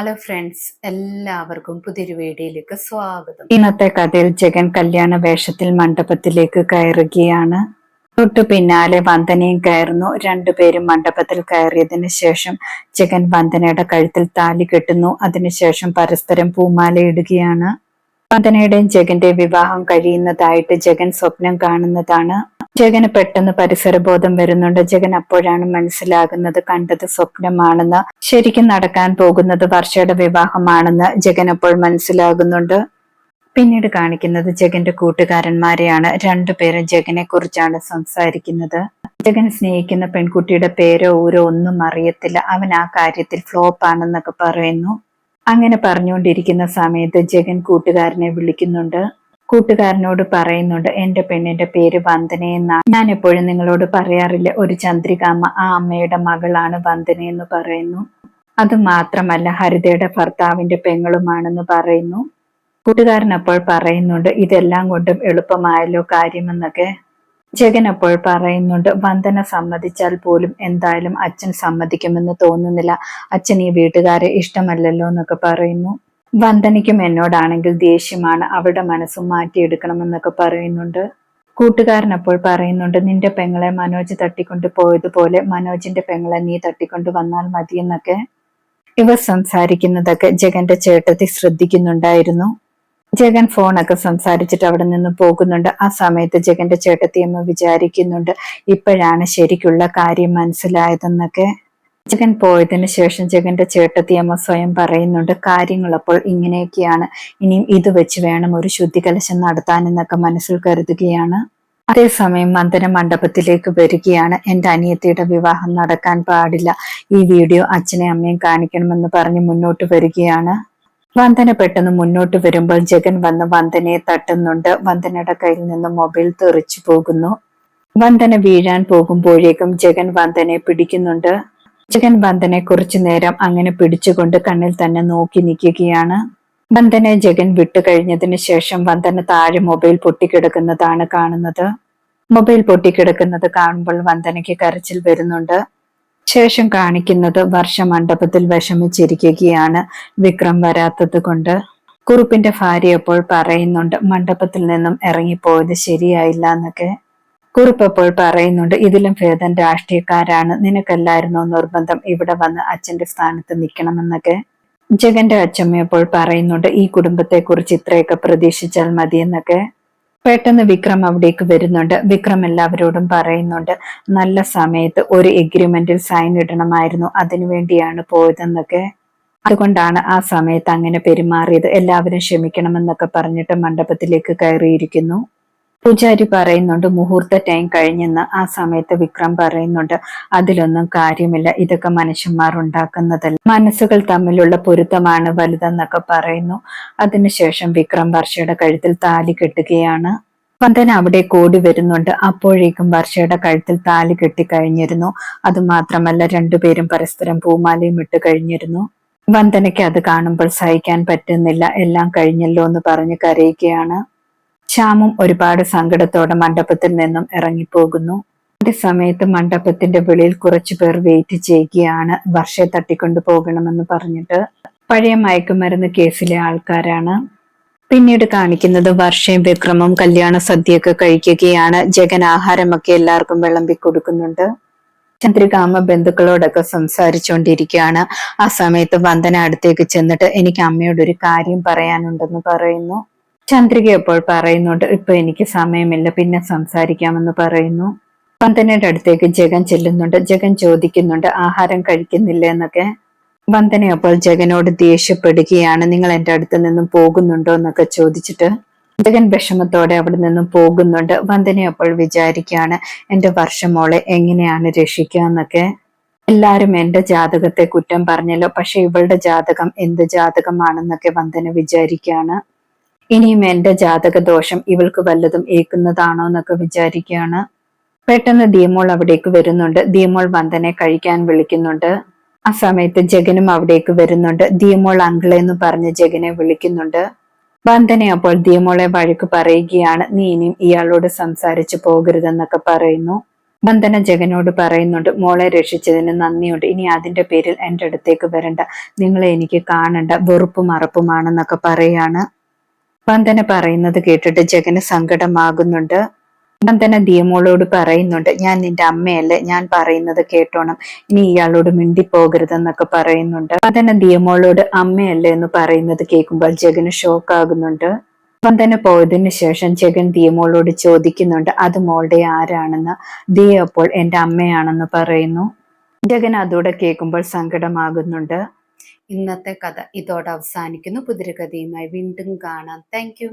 Hello friends എല്ലാവർക്കും പുതിയൊരു വീഡിയോയിലേക്ക് സ്വാഗതം. ഇന്നത്തെ കഥയിൽ ജഗൻ കല്യാണ വേഷത്തിൽ മണ്ഡപത്തിലേക്ക് കയറുകയാണ്. തൊട്ടു പിന്നാലെ വന്ദനയും കയറുന്നു. രണ്ടുപേരും മണ്ഡപത്തിൽ കയറിയതിനു ശേഷം ജഗൻ വന്ദനയുടെ കഴുത്തിൽ താലി കെട്ടുന്നു. അതിനുശേഷം പരസ്പരം പൂമാല ഇടുകയാണ്. വന്ദനയുടെയും ജഗന്റെ വിവാഹം കഴിയുന്നതായിട്ട് ജഗൻ സ്വപ്നം കാണുന്നതാണ്. ജഗന് പെട്ടെന്ന് പരിസരബോധം വരുന്നുണ്ട്. ജഗൻ അപ്പോഴാണ് മനസ്സിലാകുന്നത് കണ്ടത് സ്വപ്നമാണെന്ന്. ശരിക്കും നടക്കാൻ പോകുന്നത് വർഷയുടെ വിവാഹമാണെന്ന് ജഗൻ അപ്പോൾ മനസ്സിലാകുന്നുണ്ട്. പിന്നീട് കാണിക്കുന്നത് ജഗന്റെ കൂട്ടുകാരന്മാരെയാണ്. രണ്ടുപേരും ജഗനെ കുറിച്ചാണ് സംസാരിക്കുന്നത്. ജഗൻ സ്നേഹിക്കുന്ന പെൺകുട്ടിയുടെ പേരോ ഊരോ ഒന്നും അറിയത്തില്ല. അവൻ ആ കാര്യത്തിൽ ഫ്ലോപ്പ് ആണെന്നൊക്കെ പറയുന്നു. അങ്ങനെ പറഞ്ഞുകൊണ്ടിരിക്കുന്ന സമയത്ത് ജഗൻ കൂട്ടുകാരനെ വിളിക്കുന്നുണ്ട്. കൂട്ടുകാരനോട് പറയുന്നുണ്ട് എന്റെ പെണ്ണിന്റെ പേര് വന്ദന എന്നാണ്. ഞാൻ എപ്പോഴും നിങ്ങളോട് പറയാറില്ല ഒരു ചന്ദ്രികാമ്മ ആ അമ്മയുടെ മകളാണ് വന്ദന എന്ന് പറയുന്നു. അത് മാത്രമല്ല ഹരിതയുടെ ഭർത്താവിന്റെ പെങ്ങളുമാണെന്ന് പറയുന്നു. കൂട്ടുകാരൻ അപ്പോൾ പറയുന്നുണ്ട് ഇതെല്ലാം കൊണ്ടും എളുപ്പമായല്ലോ കാര്യമെന്നൊക്കെ. ജഗൻ അപ്പോൾ പറയുന്നുണ്ട് വന്ദന സമ്മതിച്ചാൽ പോലും എന്തായാലും അച്ഛൻ സമ്മതിക്കുമെന്ന് തോന്നുന്നില്ല. അച്ഛൻ ഈ വീട്ടുകാരെ ഇഷ്ടമല്ലല്ലോ എന്നൊക്കെ പറയുന്നു. വന്ദനയ്ക്കും എന്നോടാണെങ്കിൽ ദേഷ്യമാണ്. അവളുടെ മനസ്സും മാറ്റിയെടുക്കണമെന്നൊക്കെ പറയുന്നുണ്ട്. കൂട്ടുകാരൻ അപ്പോൾ പറയുന്നുണ്ട് നിന്റെ പെങ്ങളെ മനോജ് തട്ടിക്കൊണ്ട് പോയതുപോലെ മനോജിന്റെ പെങ്ങളെ നീ തട്ടിക്കൊണ്ട് വന്നാൽ മതിയെന്നൊക്കെ. ഇവർ സംസാരിക്കുന്നതൊക്കെ ജഗന്റെ ചേട്ടത്തി ശ്രദ്ധിക്കുന്നുണ്ടായിരുന്നു. ജഗൻ ഫോണൊക്കെ സംസാരിച്ചിട്ട് അവിടെ നിന്ന് പോകുന്നുണ്ട്. ആ സമയത്ത് ജഗന്റെ ചേട്ടത്തിയമ്മ വിചാരിക്കുന്നുണ്ട് ഇപ്പോഴാണ് ശരിക്കുള്ള കാര്യം മനസ്സിലായതെന്നൊക്കെ. ജഗൻ പോയതിനു ശേഷം ജഗന്റെ ചേട്ടത്തിയമ്മ സ്വയം പറയുന്നുണ്ട് കാര്യങ്ങൾ അപ്പോൾ ഇങ്ങനെയൊക്കെയാണ്. ഇനിയും ഇത് വെച്ച് വേണം ഒരു ശുദ്ധികലശം നടത്താനെന്നൊക്കെ മനസ്സിൽ കരുതുകയാണ്. അതേസമയം മന്ദന മണ്ഡപത്തിലേക്ക് വരികയാണ്. എന്റെ അനിയത്തിയുടെ വിവാഹം നടക്കാൻ പാടില്ല. ഈ വീഡിയോ അച്ഛനെ അമ്മയും കാണിക്കണമെന്ന് പറഞ്ഞ് മുന്നോട്ട് വരികയാണ്. വന്ദന പെട്ടെന്ന് മുന്നോട്ട് വരുമ്പോൾ ജഗൻ വന്ന് വന്ദനയെ തട്ടുന്നുണ്ട്. വന്ദനയുടെ കയ്യിൽ നിന്ന് മൊബൈൽ തെറിച്ചു പോകുന്നു. വന്ദന വീഴാൻ പോകുമ്പോഴേക്കും ജഗൻ വന്ദനയെ പിടിക്കുന്നുണ്ട്. ജഗൻ ബന്ധനെ കുറച്ചു നേരം അങ്ങനെ പിടിച്ചുകൊണ്ട് കണ്ണിൽ തന്നെ നോക്കി നിൽക്കുകയാണ്. ബന്ധനെ ജഗൻ വിട്ടുകഴിഞ്ഞതിന് ശേഷം വന്ദന താഴെ മൊബൈൽ പൊട്ടിക്കിടക്കുന്നതാണ് കാണുന്നത്. മൊബൈൽ പൊട്ടിക്കിടക്കുന്നത് കാണുമ്പോൾ വന്ദനയ്ക്ക് കരച്ചിൽ വരുന്നുണ്ട്. ശേഷം കാണിക്കുന്നത് വർഷ മണ്ഡപത്തിൽ വിഷമിച്ചിരിക്കുകയാണ് വിക്രം വരാത്തത് കൊണ്ട്. കുറുപ്പിന്റെ ഭാര്യ അപ്പോൾ പറയുന്നുണ്ട് മണ്ഡപത്തിൽ നിന്നും ഇറങ്ങിപ്പോയത് ശരിയായില്ല എന്നൊക്കെ. കുറിപ്പപ്പോൾ പറയുന്നുണ്ട്. ഇതിലും ഭേദം രാഷ്ട്രീയക്കാരാണ്. നിനക്കല്ലായിരുന്നോ നിർബന്ധം ഇവിടെ വന്ന് അച്ഛന്റെ സ്ഥാനത്ത് നിൽക്കണമെന്നൊക്കെ? ജഗന്റെ അച്ഛമ്മയപ്പോൾ പറയുന്നുണ്ട് ഈ കുടുംബത്തെ കുറിച്ച് ഇത്രയൊക്കെ പ്രതീക്ഷിച്ചാൽ മതിയെന്നൊക്കെ. പെട്ടെന്ന് വിക്രം അവിടേക്ക് വരുന്നുണ്ട്. വിക്രം എല്ലാവരോടും പറയുന്നുണ്ട് നല്ല സമയത്ത് ഒരു എഗ്രിമെന്റിൽ സൈൻ ഇടണമായിരുന്നു. അതിനുവേണ്ടിയാണ് പോയതെന്നൊക്കെ. അതുകൊണ്ടാണ് ആ സമയത്ത് അങ്ങനെ പെരുമാറിയത്. എല്ലാവരും ക്ഷമിക്കണമെന്നൊക്കെ പറഞ്ഞിട്ട് മണ്ഡപത്തിലേക്ക് കയറിയിരിക്കുന്നു. പൂജാരി പറയുന്നുണ്ട് മുഹൂർത്ത ടൈം കഴിഞ്ഞെന്ന് ആ സമയത്ത് വിക്രം പറയുന്നുണ്ട് അതിലൊന്നും കാര്യമില്ല ഇതൊക്കെ മനുഷ്യന്മാർ ഉണ്ടാക്കുന്നതല്ല. മനസ്സുകൾ തമ്മിലുള്ള പൊരുത്തമാണ് വലുതെന്നൊക്കെ പറയുന്നു. അതിനുശേഷം വിക്രം വർഷയുടെ കഴുത്തിൽ താലി കെട്ടുകയാണ്. വന്ദന അവിടെ കൂടി വരുന്നുണ്ട്. അപ്പോഴേക്കും വർഷയുടെ കഴുത്തിൽ താലി കെട്ടിക്കഴിഞ്ഞിരുന്നു. അതുമാത്രമല്ല രണ്ടുപേരും പരസ്പരം പൂമാലയും ഇട്ട് കഴിഞ്ഞിരുന്നു. വന്ദനയ്ക്ക് അത് കാണുമ്പോൾ സഹിക്കാൻ പറ്റുന്നില്ല. എല്ലാം കഴിഞ്ഞല്ലോ എന്ന് പറഞ്ഞ് കരയുകയാണ്. ശ്യാമും ഒരുപാട് സങ്കടത്തോടെ മണ്ഡപത്തിൽ നിന്നും ഇറങ്ങിപ്പോകുന്നു. അതേ സമയത്ത് മണ്ഡപത്തിന്റെ വെളിയിൽ കുറച്ചു പേർ വെയിറ്റ് ചെയ്യുകയാണ്. വർഷയെ തട്ടിക്കൊണ്ടു പോകണമെന്ന് പറഞ്ഞിട്ട് പഴയ മയക്കുമരുന്ന് കേസിലെ ആൾക്കാരാണ്. പിന്നീട് കാണിക്കുന്നത് വർഷയും വിക്രമും കല്യാണ സദ്യയൊക്കെ കഴിക്കുകയാണ്. ജഗൻ ആഹാരമൊക്കെ എല്ലാവർക്കും വിളമ്പി കൊടുക്കുന്നുണ്ട്. ചന്ദ്രികാമ ബന്ധുക്കളോടൊക്കെ സംസാരിച്ചുകൊണ്ടിരിക്കുകയാണ്. ആ സമയത്ത് വന്ദന അടുത്തേക്ക് ചെന്നിട്ട് എനിക്ക് അമ്മയോട് ഒരു കാര്യം പറയാനുണ്ടെന്ന് പറയുന്നു. ചന്ദ്രിക ഇപ്പോൾ പറയുന്നുണ്ട് ഇപ്പൊ എനിക്ക് സമയമില്ല പിന്നെ സംസാരിക്കാമെന്ന് പറയുന്നു. വന്ദനയുടെ അടുത്തേക്ക് ജഗൻ ചെല്ലുന്നുണ്ട് ജഗൻ ചോദിക്കുന്നുണ്ട് ആഹാരം കഴിക്കുന്നില്ല എന്നൊക്കെ. വന്ദന അപ്പോൾ ജഗനോട് ദേഷ്യപ്പെടുകയാണ് നിങ്ങൾ എന്റെ അടുത്ത് നിന്നും പോകുന്നുണ്ടോ എന്നൊക്കെ ചോദിച്ചിട്ട്. ജഗൻ വിഷമത്തോടെ അവിടെ നിന്നും പോകുന്നുണ്ട് വന്ദന അപ്പോൾ വിചാരിക്കുകയാണ് എന്റെ വർഷമോളെ എങ്ങനെയാണ് രക്ഷിക്കുക എന്നൊക്കെ. എല്ലാരും എന്റെ ജാതകത്തെ കുറ്റം പറഞ്ഞല്ലോ പക്ഷെ ഇവളുടെ ജാതകം എന്ത് ജാതകമാണെന്നൊക്കെ വന്ദന വിചാരിക്കുകയാണ്. ഇനിയും എന്റെ ജാതക ദോഷം ഇവൾക്ക് വല്ലതും ഏക്കുന്നതാണോ എന്നൊക്കെ വിചാരിക്കുകയാണ്. പെട്ടെന്ന് ദീമോൾ അവിടേക്ക് വരുന്നുണ്ട്. ദീമോൾ വന്ദനെ കഴിക്കാൻ വിളിക്കുന്നുണ്ട്. ആ സമയത്ത് ജഗനും അവിടേക്ക് വരുന്നുണ്ട്. ദീമോൾ അങ്കിളെ എന്ന് പറഞ്ഞ് ജഗനെ വിളിക്കുന്നുണ്ട്. വന്ദനെ അപ്പോൾ ദീമോളെ വഴക്ക് പറയുകയാണ്. നീ ഇനിയും ഇയാളോട് സംസാരിച്ചു പോകരുതെന്നൊക്കെ പറയുന്നു. വന്ദന ജഗനോട് പറയുന്നുണ്ട്. മോളെ രക്ഷിച്ചതിന് നന്ദിയുണ്ട്. ഇനി അതിന്റെ പേരിൽ എന്റെ അടുത്തേക്ക് വരണ്ട. നിങ്ങളെ എനിക്ക് കാണണ്ട. വെറുപ്പും അറപ്പുമാണെന്നൊക്കെ പറയാണ്. വന്ദന പറയുന്നത് കേട്ടിട്ട് ജഗന് സങ്കടമാകുന്നുണ്ട്. വന്ദന ദിയമോളോട് പറയുന്നുണ്ട് ഞാൻ നിന്റെ അമ്മയല്ലേ ഞാൻ പറയുന്നത് കേട്ടോണം. ഇനി ഇയാളോട് മിണ്ടിപ്പോകരുതെന്നൊക്കെ പറയുന്നുണ്ട്. വന്ദന ദിയമോളോട് അമ്മയല്ലേ എന്ന് പറയുന്നത് കേൾക്കുമ്പോൾ ജഗന് ഷോക്ക് ആകുന്നുണ്ട് വന്ദന പോയതിന് ശേഷം ജഗൻ ദിയമോളോട് ചോദിക്കുന്നുണ്ട് അത് മോളുടെ ആരാണെന്ന്? ദിയ അപ്പോൾ എന്റെ അമ്മയാണെന്ന് പറയുന്നു. ജഗൻ അതോടെ കേൾക്കുമ്പോൾ സങ്കടമാകുന്നുണ്ട്. ഇന്നത്തെ കഥ ഇതോടെ അവസാനിക്കുന്നു. പുതിരകഥയുമായി വീണ്ടും കാണാം. താങ്ക്